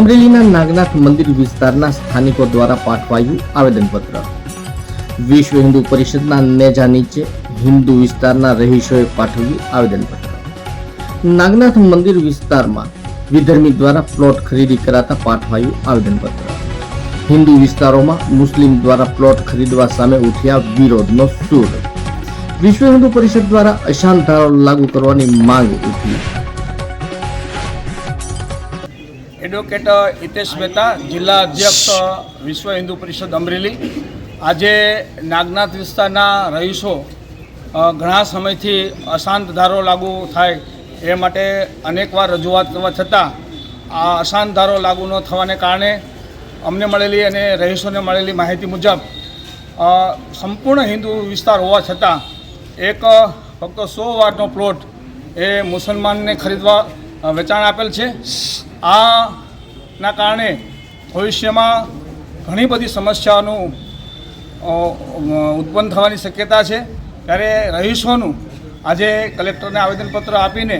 અમરેલીના નાગનાથ મંદિર વિસ્તારના સ્થાનિકો દ્વારા પાઠવાયું આવેદનપત્ર. વિશ્વ હિન્દુ પરિષદના નેજા નીચે હિન્દુ વિસ્તારના રહીશોએ પાઠવ્યું આવેદનપત્ર. નાગનાથ મંદિર વિસ્તારમાં વિધર્મી દ્વારા પ્લોટ ખરીદી કરાતા પાઠવાયું આવેદનપત્ર. હિન્દુ વિસ્તારોમાં મુસ્લિમ દ્વારા પ્લોટ ખરીદવા સામે ઉઠ્યા વિરોધનો સૂર વિશ્વ હિન્દુ પરિષદ દ્વારા અશાંત ધારો લાગુ કરવાની માંગ ઉઠી. એડવોકેટ હિતેશ મહેતા, જિલ્લા અધ્યક્ષ વિશ્વ હિન્દુ પરિષદ અમરેલી. આજે નાગનાથ વિસ્તારના રહીશો ઘણા સમયથી અશાંત ધારો લાગુ થાય એ માટે અનેકવાર રજૂઆત કરવા છતાં આ અશાંત ધારો લાગુ ન થવાને કારણે અમને મળેલી અને રહીશોને મળેલી માહિતી મુજબ સંપૂર્ણ હિન્દુ વિસ્તાર હોવા છતાં એક ફક્ત સો વારનો પ્લોટ એ મુસલમાનને ખરીદવા વેચાણ આપેલ છે. આ ના કારણે ભવિષ્યમાં ઘણી બધી સમસ્યાઓનું ઉત્પન્ન થવાની શક્યતા છે. ત્યારે રહીશોનું આજે કલેક્ટરને આવેદનપત્ર આપીને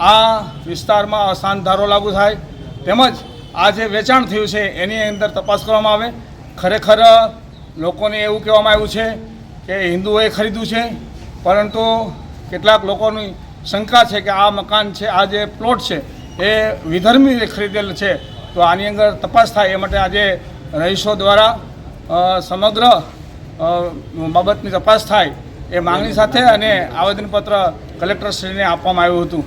આ વિસ્તારમાં અશાંત ધારો લાગુ થાય તેમજ આ જે વેચાણ થયું છે એની અંદર તપાસ કરવામાં આવે. ખરેખર લોકોને એવું કહેવામાં આવ્યું છે કે હિન્દુઓએ ખરીદ્યું છે, પરંતુ કેટલાક લોકોની શંકા છે કે આ મકાન છે, આ જે પ્લોટ છે, એ વિધર્મી ખરીદેલ છે. તો આની અંદર તપાસ થાય, એ માટે આજે રહીશો દ્વારા સમગ્ર બાબતની તપાસ થાય એ માંગણી સાથે અને આવેદનપત્ર કલેક્ટરશ્રીને આપવામાં આવ્યું હતું.